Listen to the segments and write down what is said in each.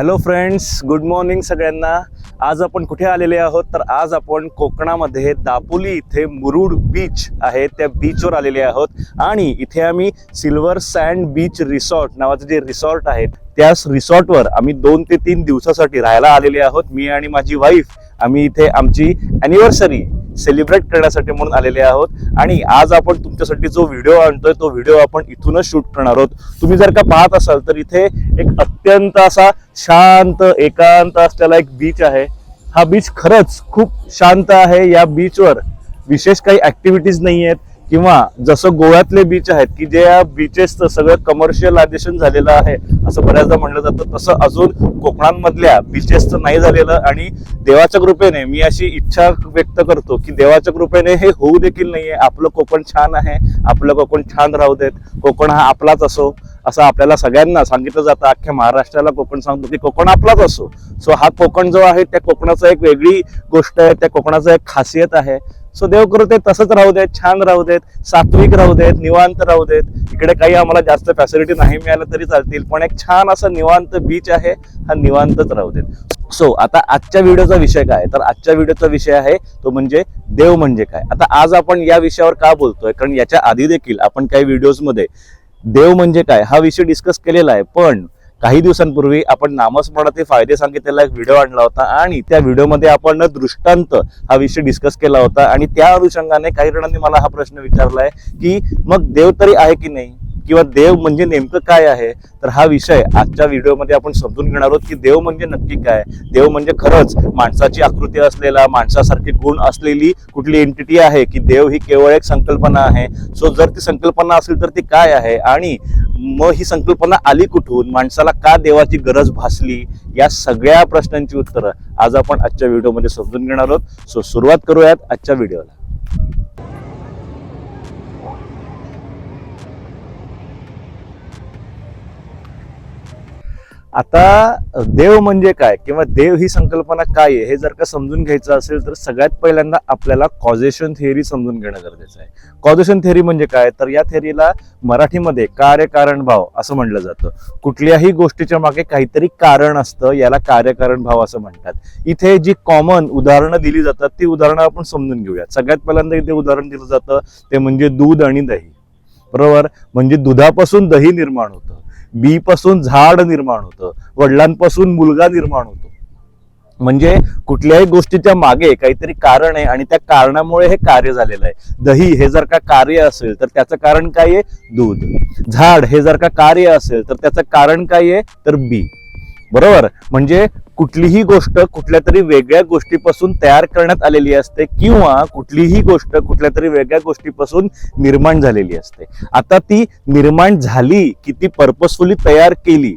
Hello friends good morning सगळ्यांना. आज आपण कुठे आलेले आहोत? तर आज आपण कोकणामध्ये दापोली इथे मुरुड बीच आहे. त्या बीचवर आलेले आहोत. आणि इथे आम्ही सिल्वर सँड बीच रिसॉर्ट नावाचं जे रिसॉर्ट आहे त्याच रिसॉर्टवर आम्ही दोन ते तीन दिवसासाठी राहायला आलेले आहोत. मी आणि माझी वाईफ आम्ही इथे आमची अॅनिव्हर्सरी सेलिब्रेट करण्यासाठी म्हणून आलेले आहोत. आणि आज आपण तुमच्यासाठी जो व्हिडिओ आणतोय तो व्हिडिओ आपण इथूनच शूट करणार आहोत. तुम्ही जर का पाहत असाल तर इथे एक अत्यंत असा शांत एकांत असलेला एक बीच आहे. हा बीच खरंच खूप शांत आहे. या बीचवर विशेष काही ऍक्टिव्हिटीज नाही आहेत किंवा जसं गोव्यातले बीच आहेत की जे या बीचेसचं सगळं कमर्शियलायझेशन झालेलं आहे असं बऱ्याचदा म्हणलं जातं. तसं अजून कोकणांमधल्या बीचेसचं नाही झालेलं आणि देवाच्या कृपेने मी अशी इच्छा व्यक्त करतो की देवाच्या कृपेने हे होऊ देखील नाहीये. आपलं कोकण छान आहे आपलं कोकण छान राहू देत. कोकण हा आपलाच असो असं आपल्याला सगळ्यांना सांगितलं जातं. अख्ख्या महाराष्ट्राला कोकण सांगतो की कोकण आपलाच असो. सो हा कोकण जो आहे त्या कोकणाचा एक वेगळी गोष्ट आहे त्या कोकणाचा एक खासियत आहे. सो देव करू ते तसंच राहू देत छान राहू देत सात्विक राहू देत निवांत राहू देत. इकडे काही आम्हाला जास्त फॅसिलिटी नाही मिळाल्या तरी चालतील पण एक छान असा निवांत बीच आहे हा निवांतच राहू देत. सो आता आजच्या व्हिडिओचा विषय काय? तर आजच्या व्हिडिओचा विषय आहे तो म्हणजे देव म्हणजे काय? आता आज आपण या विषयावर का बोलतोय? कारण याच्या आधी देखील आपण काही व्हिडिओजमध्ये देव म्हणजे काय हा विषय डिस्कस केलेला आहे. पण काही दिवसांपूर्वी आपण नामस्मरणाचे फायदे सांगितलेला एक व्हिडिओ आणला होता आणि त्या व्हिडिओमध्ये आपण दृष्टांत हा विषय डिस्कस केला होता आणि त्या अनुषंगाने काही जणांनी मला हा प्रश्न विचारलाय की मग देव तरी आहे की नाही? किंवा देव म्हणजे नेमकं काय आहे? तर हा विषय आजच्या व्हिडिओमध्ये आपण समजून घेणार आहोत की देव म्हणजे नक्की काय? देव म्हणजे खरंच माणसाची आकृती असलेला माणसासारखी गुण असलेली कुठली एंटिटी आहे की देव ही केवळ एक संकल्पना आहे? सो जर ती संकल्पना असेल तर ती काय आहे? आणि मग ही संकल्पना आली कुठून? माणसाला का देवाची गरज भासली? या सगळ्या प्रश्नांची उत्तरं आज आपण आजच्या व्हिडिओमध्ये समजून घेणार आहोत. सो सुरुवात करूयात आजच्या व्हिडिओला. आता देव म्हणजे काय किंवा देव ही संकल्पना काय आहे हे जर का समजून घ्यायचं असेल तर सगळ्यात पहिल्यांदा आपल्याला कॉझेशन थिअरी समजून घेणं गरजेचं आहे. कॉझेशन थिअरी म्हणजे काय? तर या थिअरीला मराठीमध्ये कार्यकारण भाव असं म्हणलं जातं. कुठल्याही गोष्टीच्या मागे काहीतरी कारण असतं याला कार्यकारण भाव असं म्हणतात. इथे जी कॉमन उदाहरणं दिली जातात ती उदाहरणं आपण समजून घेऊयात. सगळ्यात पहिल्यांदा इथे उदाहरण दिलं जातं ते म्हणजे दूध आणि दही. बरोबर? म्हणजे दुधापासून दही निर्माण होतं. बी पासून झाड निर्माण होतं वडिलांपासून मुलगा निर्माण होतो. म्हणजे कुठल्याही गोष्टीच्या मागे काहीतरी कारण आहे आणि त्या कारणामुळे हे कार्य झालेलं आहे. दही हे जर का कार्य असेल तर त्याचं कारण काय आहे? दूध. झाड हे जर का कार्य असेल तर त्याचं कारण काय आहे? तर बी. बरोबर? म्हणजे कुठलीही गोष्ट कुठल्या तरी वेगळ्या गोष्टीपासून तयार करण्यात आलेली असते किंवा कुठलीही गोष्ट कुठल्या तरी वेगळ्या गोष्टीपासून निर्माण झालेली असते. आता ती निर्माण झाली की ती पर्पजफुली तयार केली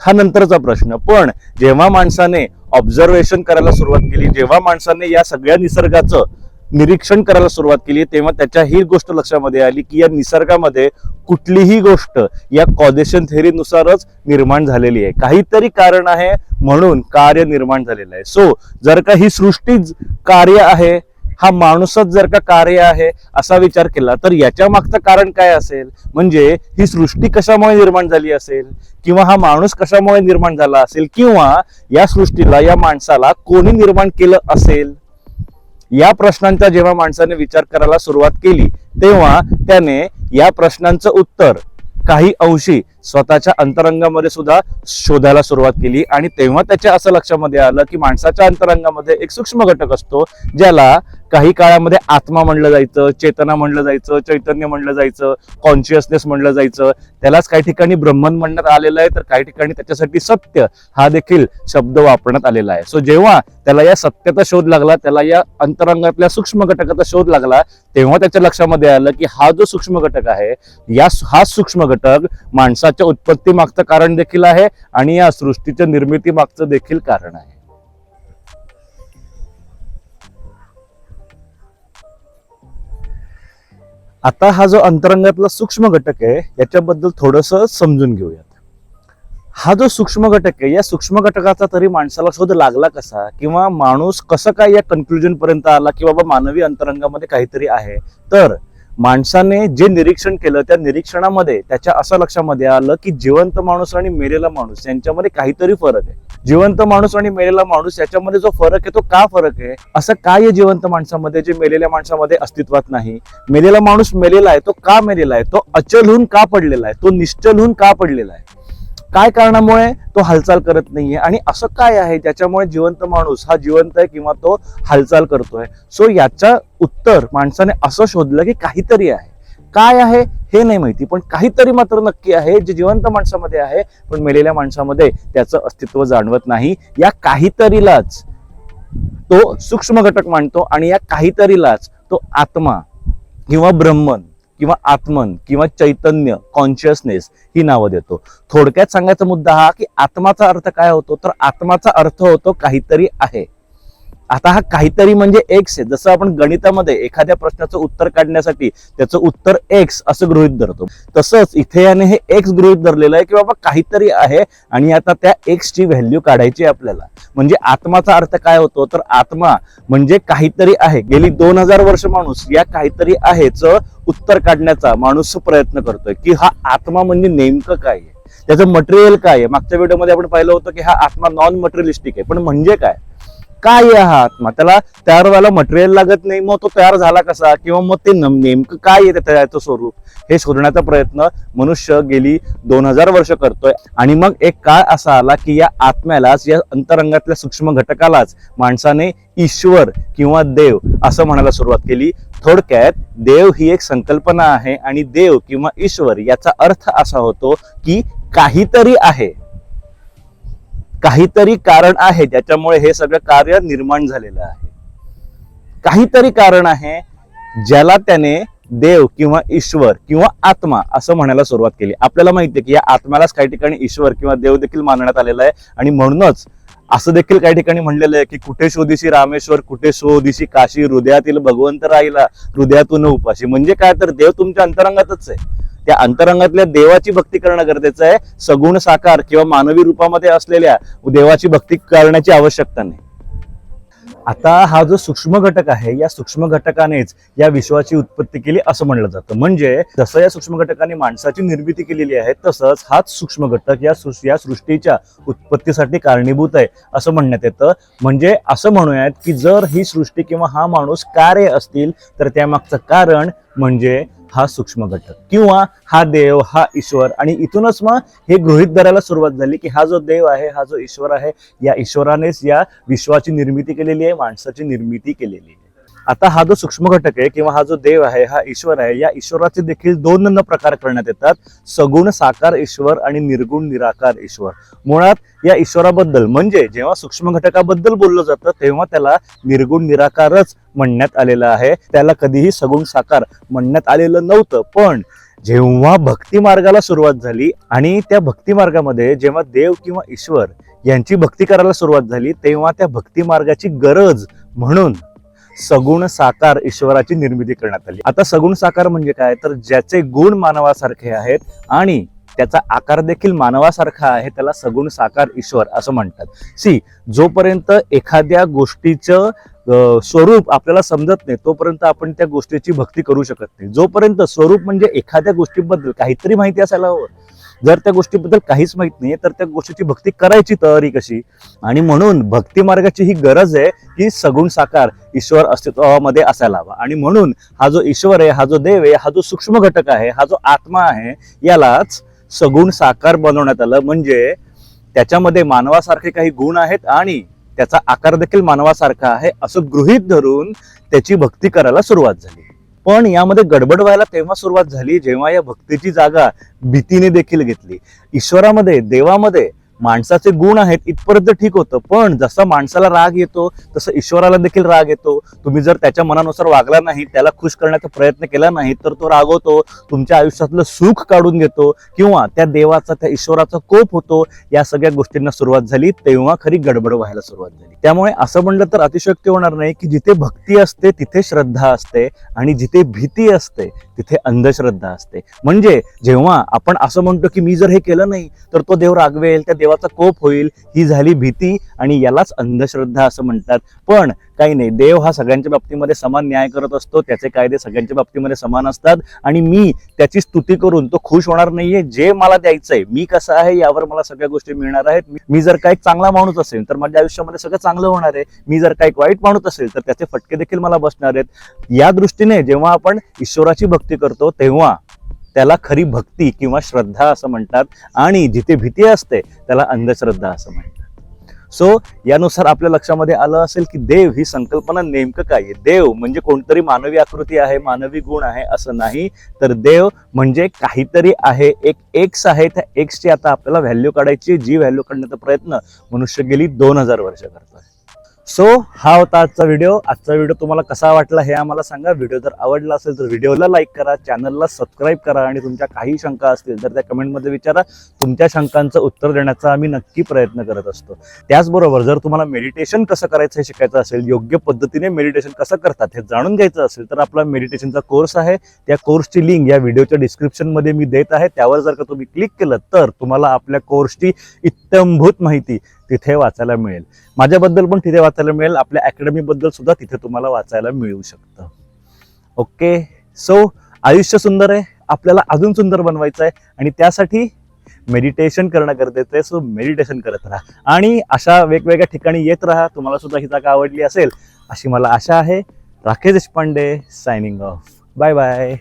हा नंतरचा प्रश्न. पण जेव्हा माणसाने ऑब्झर्वेशन करायला सुरुवात केली जेव्हा माणसाने या सगळ्या निसर्गाचं निरीक्षण करायला सुरुवात केली तेव्हा त्याच्या ही गोष्ट लक्षामध्ये आली की या निसर्गामध्ये कुठलीही गोष्ट या कॉदेशन थेअरीनुसारच निर्माण झालेली आहे. काहीतरी कारण आहे म्हणून कार्य निर्माण झालेलं आहे. सो जर का ही सृष्टी कार्य आहे हा माणूसच जर का कार्य आहे असा विचार केला तर याच्या मागचं कारण काय असेल? म्हणजे ही सृष्टी कशामुळे निर्माण झाली असेल? किंवा हा माणूस कशामुळे निर्माण झाला असेल? किंवा या सृष्टीला या माणसाला कोणी निर्माण केलं असेल? या प्रश्नांचा जेव्हा माणसाने विचार करायला सुरुवात केली तेव्हा त्याने या प्रश्नांचं उत्तर काही अंशी स्वतःच्या अंतरंगामध्ये सुद्धा शोधायला सुरुवात केली. आणि तेव्हा त्याच्या असं लक्षामध्ये आलं की माणसाच्या अंतरंगामध्ये एक सूक्ष्म घटक असतो ज्याला काही काळामध्ये आत्मा म्हणलं जायचं चेतना म्हणलं जायचं चैतन्य म्हणलं जायचं कॉन्शियसनेस म्हणलं जायचं. त्यालाच काही ठिकाणी ब्रह्मन म्हणण्यात आलेलं आहे तर काही ठिकाणी त्याच्यासाठी सत्य हा देखील शब्द वापरण्यात आलेला आहे. सो जेव्हा त्याला या सत्याचा शोध लागला त्याला या अंतरंगातल्या सूक्ष्म घटकाचा शोध लागला तेव्हा त्याच्या लक्षामध्ये आलं की हा जो सूक्ष्म घटक आहे या हा सूक्ष्म घटक जगाच्या उत्पत्ती मागचं कारण देखील आहे आणि या सृष्टीच्या निर्मिती मागचं देखील कारण आहे. आता हा जो अंतरंगातला सूक्ष्म घटक आहे याच्याबद्दल थोडस समजून घेऊयात. हा जो सूक्ष्म घटक आहे या सूक्ष्म घटकाचा तरी माणसाला शोध लागला कसा? किंवा माणूस कसं काय या कन्क्लुजन पर्यंत आला की बाबा मानवी अंतरंगामध्ये काहीतरी आहे? तर माणसाने जे निरीक्षण केलं त्या निरीक्षणामध्ये त्याच्या असं लक्षामध्ये आलं की जिवंत माणूस आणि मेलेला माणूस यांच्यामध्ये काहीतरी फरक आहे. जिवंत माणूस आणि मेलेला माणूस याच्यामध्ये जो फरक आहे तो का फरक आहे? असं काय आहे जिवंत माणसामध्ये जे मेलेल्या माणसामध्ये अस्तित्वात नाही? मेलेला माणूस मेलेला आहे तो का मेलेला आहे? तो अचल होऊन का पडलेला आहे? तो निश्चल होऊन का पडलेला आहे? काय कारणामुळे तो हालचाल करत नाहीये? आणि असं काय आहे ज्याच्यामुळे जिवंत माणूस हा जिवंत आहे किंवा तो हालचाल करतोय? सो याचं उत्तर माणसाने असं शोधलं की काहीतरी आहे. काय आहे हे नाही माहिती पण काहीतरी मात्र नक्की आहे जे जिवंत माणसामध्ये आहे पण मेलेल्या माणसामध्ये त्याचं अस्तित्व जाणवत नाही. या काहीतरीलाच तो सूक्ष्म घटक मांडतो आणि या काहीतरीलाच तो आत्मा किंवा ब्रह्मन किंवा आत्मन किंवा चैतन्य कॉन्शियसनेस ही नावं देतो. थोडक्यात सांगायचा मुद्दा हा की आत्माचा अर्थ काय होतो? तर आत्माचा अर्थ होतो काहीतरी आहे. आता हा काहीतरी म्हणजे एक्स आहे. जसं आपण गणितामध्ये एखाद्या प्रश्नाचं उत्तर काढण्यासाठी त्याचं उत्तर एक्स असं गृहित धरतो. तसंच इथे याने हे एक्स गृहित धरलेलं आहे की बाबा काहीतरी आहे आणि आता त्या एक्स ची व्हॅल्यू काढायची आपल्याला. म्हणजे आत्माचा अर्थ काय होतो? तर आत्मा म्हणजे काहीतरी आहे. गेली दोन हजार वर्ष माणूस या काहीतरी आहेच उत्तर काढण्याचा माणूस प्रयत्न करतोय की हा आत्मा म्हणजे नेमकं काय आहे? त्याचं मटेरियल काय आहे? मागच्या व्हिडिओमध्ये आपण पाहिलं होतं की हा आत्मा नॉन मटेरियलिस्टिक आहे. पण म्हणजे काय? काय आहात मग त्याला तयार व्हायला मटेरियल लागत नाही. मग तो तयार झाला कसा? किंवा मग ते नेमकं काय येतं त्याचं स्वरूप? हे शोधण्याचा प्रयत्न मनुष्य गेली दोन हजार वर्ष करतोय. आणि मग एक काळ असा आला की या आत्म्यालाच या अंतरंगातल्या सूक्ष्म घटकालाच माणसाने ईश्वर किंवा देव असं म्हणायला सुरुवात केली. थोडक्यात देव ही एक संकल्पना आहे आणि देव किंवा ईश्वर याचा अर्थ असा होतो की काहीतरी आहे. काहीतरी कारण आहे ज्याच्यामुळे हे सगळं कार्य निर्माण झालेलं आहे. काहीतरी कारण आहे ज्याला त्याने देव किंवा ईश्वर किंवा आत्मा असं म्हणायला सुरुवात केली. आपल्याला माहिती आहे की या आत्म्यालाच काही ठिकाणी ईश्वर किंवा देव देखील मानण्यात आलेला आहे. आणि म्हणूनच असं देखील काही ठिकाणी म्हणलेलं आहे की कुठे शोधिशी रामेश्वर कुठे शोधिशी काशी हृदयातील भगवंत राहिला हृदयातून उपाशी. म्हणजे काय तर देव तुमच्या अंतरंगातच आहे. त्या अंतरंगातल्या देवाची भक्ती करणं गरजेचं आहे. सगुण साकार किंवा मानवी रूपामध्ये असलेल्या देवाची भक्ती करण्याची आवश्यकता नाही. आता हा जो सूक्ष्म घटक आहे या सूक्ष्म घटकानेच या विश्वाची उत्पत्ती केली असं म्हणलं जातं. म्हणजे जसं या सूक्ष्म घटकाने माणसाची निर्मिती केलेली आहे तसंच हाच सूक्ष्म घटक या या सृष्टीच्या उत्पत्तीसाठी कारणीभूत आहे असं म्हणण्यात येतं. म्हणजे असं म्हणूयात की जर ही सृष्टी किंवा हा माणूस कार्य असतील तर त्यामागचं कारण म्हणजे हा सूक्ष्म घटक. किंवा हा देव हा ईश्वर आणि इथूनच मग हे गृहित धरायला सुरुवात झाली की हा जो देव आहे हा जो ईश्वर आहे या ईश्वरानेच या विश्वाची निर्मिती केलेली आहे माणसाची निर्मिती केलेली आहे. आता हा जो सूक्ष्म घटक आहे किंवा हा जो देव आहे हा ईश्वर आहे या ईश्वराचे देखील दोन न प्रकार करण्यात येतात. सगुण साकार ईश्वर आणि निर्गुण निराकार ईश्वर. मुळात या ईश्वराबद्दल म्हणजे जेव्हा सूक्ष्म घटकाबद्दल बोललं जातं तेव्हा त्याला निर्गुण निराकारच म्हणण्यात आलेलं आहे. त्याला कधीही सगुण साकार म्हणण्यात आलेलं नव्हतं पण जेव्हा भक्ती मार्गाला सुरुवात झाली आणि त्या भक्ती मार्गामध्ये जेव्हा देव किंवा ईश्वर यांची भक्ती करायला सुरुवात झाली तेव्हा त्या भक्ती मार्गाची गरज म्हणून सगुण साकार ईश्वराची निर्मिती करण्यात आली. आता सगुण साकार म्हणजे काय? तर ज्याचे गुण मानवासारखे आहेत आणि त्याचा आकार देखील मानवासारखा आहे त्याला सगुण साकार ईश्वर असं म्हणतात. सी जोपर्यंत एखाद्या गोष्टीचं स्वरूप आपल्याला समजत नाही तोपर्यंत आपण त्या गोष्टीची भक्ती करू शकत नाही. जोपर्यंत स्वरूप म्हणजे एखाद्या गोष्टीबद्दल काहीतरी माहिती असायला हवं जर त्या गोष्टीबद्दल काहीच माहीत नाही तर त्या गोष्टीची भक्ती करायची तयारी कशी? आणि म्हणून भक्ती मार्गाची ही गरज आहे की सगुण साकार ईश्वर अस्तित्वामध्ये असायला हवा. आणि म्हणून हा जो ईश्वर आहे हा जो देव आहे हा जो सूक्ष्म घटक आहे हा जो आत्मा आहे यालाच सगुण साकार बनवण्यात आलं. म्हणजे त्याच्यामध्ये मानवासारखे काही गुण आहेत आणि त्याचा आकार देखील मानवासारखा आहे असं गृहीत धरून त्याची भक्ती करायला सुरुवात झाली. पण यामध्ये गडबड व्हायला तेव्हा सुरुवात झाली जेव्हा या भक्तीची जागा भीतीने देखील घेतली. ईश्वरामध्ये देवामध्ये माणसाचे गुण आहेत इथपर्यंत ठीक होतं. पण जसा माणसाला राग येतो तसं ईश्वराला देखील राग येतो. तुम्ही जर त्याच्या मनानुसार वागला नाही त्याला खुश करण्याचा प्रयत्न केला नाही तर तो रागवतो तुमच्या आयुष्यातलं सुख काढून घेतो किंवा त्या देवाचा त्या ईश्वराचा कोप होतो. या सगळ्या गोष्टींना सुरुवात झाली तेव्हा खरी गडबड व्हायला सुरुवात झाली. त्यामुळे असं म्हणलं तर अतिशयोक्ती होणार नाही की जिथे भक्ती असते तिथे श्रद्धा असते आणि जिथे भीती असते तिथे अंधश्रद्धा असते. म्हणजे जेव्हा आपण असं म्हणतो की मी जर हे केलं नाही तर तो देव रागवेल त्या देव देवाचा कोप होईल ही झाली भीती आणि यालाच अंधश्रद्धा असं म्हणतात. पण काही नाही देव हा सगळ्यांच्या बाबतीमध्ये समान न्याय करत असतो त्याचे कायदे सगळ्यांच्या बाबतीमध्ये समान असतात आणि मी त्याची स्तुती करून तो खुश होणार नाहीये. जे मला द्यायचंय मी कसं आहे यावर मला सगळ्या गोष्टी मिळणार आहेत. मी- जर का एक चांगला माणूस असेल तर माझ्या आयुष्यामध्ये सगळं चांगलं होणार आहे. मी जर का एक वाईट माणूस असेल तर त्याचे फटके देखील मला बसणार आहेत. या दृष्टीने जेव्हा आपण ईश्वराची भक्ती करतो तेव्हा त्याला खरी भक्ती किंवा श्रद्धा असं म्हणतात आणि जिथे भीती असते त्याला अंधश्रद्धा असं म्हणतात. सो यानुसार आपल्या लक्षामध्ये आलं असेल की देव ही संकल्पना नेमकं काय आहे? देव म्हणजे कोणतरी मानवी आकृती आहे मानवी गुण आहे असं नाही तर देव म्हणजे काहीतरी आहे. एक एक्स आहे त्या एक्सची आता आपल्याला व्हॅल्यू काढायची जी व्हॅल्यू काढण्याचा प्रयत्न मनुष्य गेली दोन हजार वर्ष करतोय सो हा होता आजचा व्हिडिओ आजचा व्हिडिओ तुम्हाला कसा वाटला हे आम्हाला सांगा. व्हिडिओ जर आवडला असेल तर व्हिडिओला लाईक करा चॅनलला सबस्क्राईब करा आणि तुमच्या काही शंका असतील तर त्या कमेंटमध्ये विचारा. तुमच्या शंकांचं उत्तर देण्याचा आम्ही नक्की प्रयत्न करत असतो. त्याचबरोबर जर तुम्हाला मेडिटेशन कसं करायचं हे शिकायचं असेल योग्य पद्धतीने मेडिटेशन कसं करतात हे जाणून घ्यायचं असेल तर आपला मेडिटेशनचा कोर्स आहे. त्या कोर्सची लिंक या व्हिडिओच्या डिस्क्रिप्शनमध्ये मी देत आहे. त्यावर जर का तुम्ही क्लिक केलं तर तुम्हाला आपल्या कोर्सची इत्यंभूत माहिती तिथे वाचायला मिळेल. माझ्याबद्दल पण तिथे वाचायला मिळेल. आपल्या अकॅडमीबद्दल सुद्धा तिथे तुम्हाला वाचायला मिळू शकतं. ओके सो आयुष्य सुंदर आहे. आपल्याला अजून सुंदर बनवायचं आहे. आणि त्यासाठी मेडिटेशन करणं गरजेचं आहे. सो मेडिटेशन करत राहा. आणि अशा वेगवेगळ्या ठिकाणी येत राहा. तुम्हाला सुद्धा ही जागा आवडली असेल अशी मला आशा आहे. Rakesh Deshpande signing off bye bye